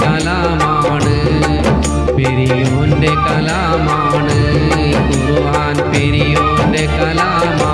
கலாமானு. பெரியோண்ட கலாமானு. குருவான் பெரியோண்ட கலாமா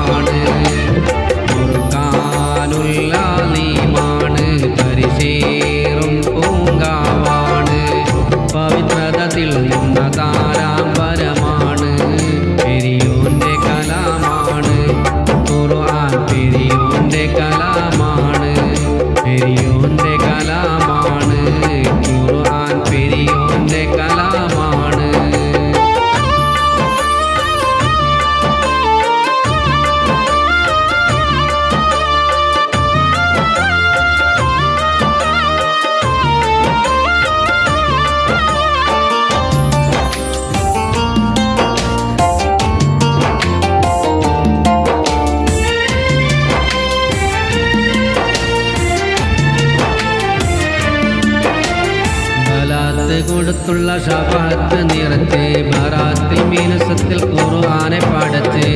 കൊടുത്തുള്ള ഷഫാത്ത് നിറച്ച്. ബറാത്തിൽ മീനസത്തിൽ ഖുർആനെ പാടച്ച്.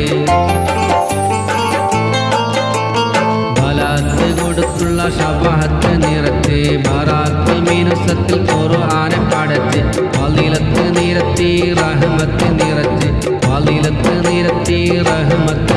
ബലാത്ത് കൊടുത്തുള്ള ഷഫാത്ത് നിറച്ച്. ബറാത്തിൽ മീനസത്തിൽ ഖുർആനെ പാടച്ച്. ഫളീലത്ത് നിരത്തി റഹ്മത്ത് നിറച്ച്. ഫളീലത്ത് നിരത്തി റഹ്മത്ത്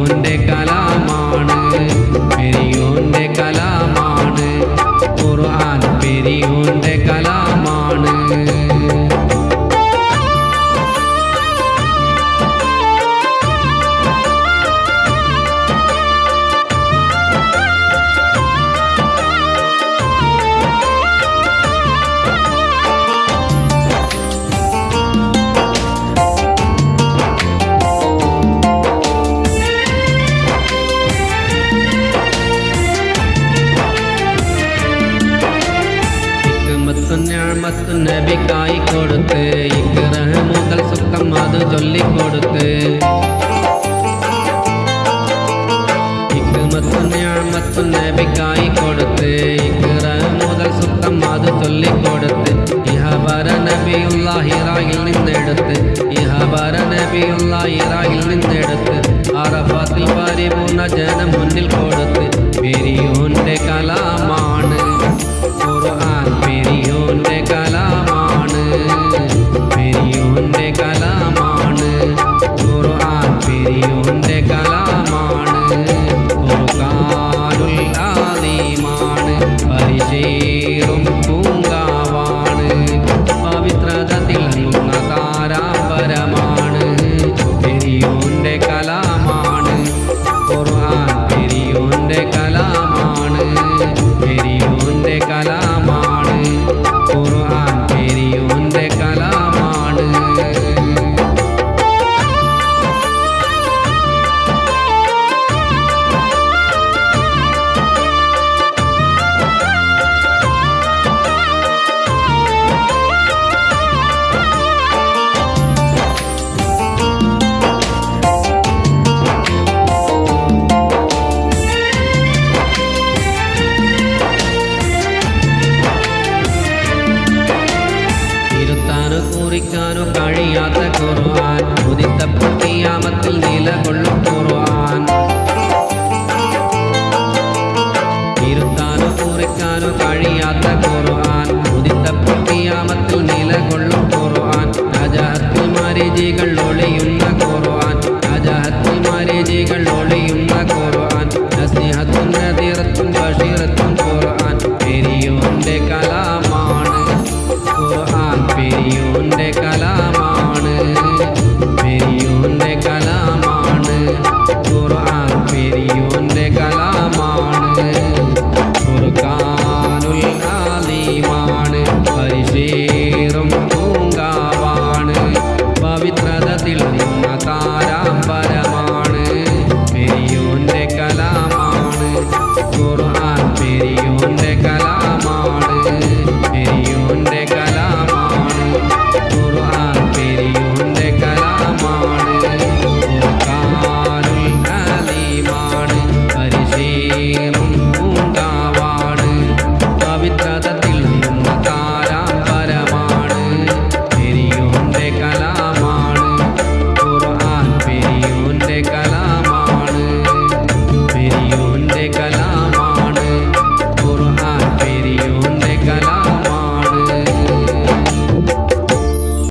ಮುಂದೆ காசு நபி காய் கொடுத்து இக்கிரக முதல் சுத்தம் அது சொல்லி கொடுத்து. இக்கு மத்து ஞாமத்து நபி காய் கொடுத்து இக்கிரக முதல் சுத்தம் அது சொல்லி கொடுத்து. இஹபர நபியுல்லா ஹிராயில் நின்றெடுத்து இஹபர நபியுல்லா ஹிராயில் நின்றெடுத்து. அரபாத்தில் பரிபூர்ண ஜனம் முன்னில் கொடுத்து. പെരിയോന്റെ കലാമാണ്. ഖുർആൻ പെരിയോന്റെ കലാമാണ്. ഖുർആനുൽ ആലീമാണ് പരിചേറും പൂങ്കാവാണ്. പവിത്രതത്തിൽ നിന്ന താരാപരമാണ്. പെരിയോന്റെ കലാമാണ്. ഖുർആൻ പെരിയോന്റെ കലാമാണ്. പെരിയോ കുറിക്കാനു കഴിയാത്ത കുറവാൻ ഉദിത്തപ്പട്ടിയാമത്തിൽ നിലകൊള്ളും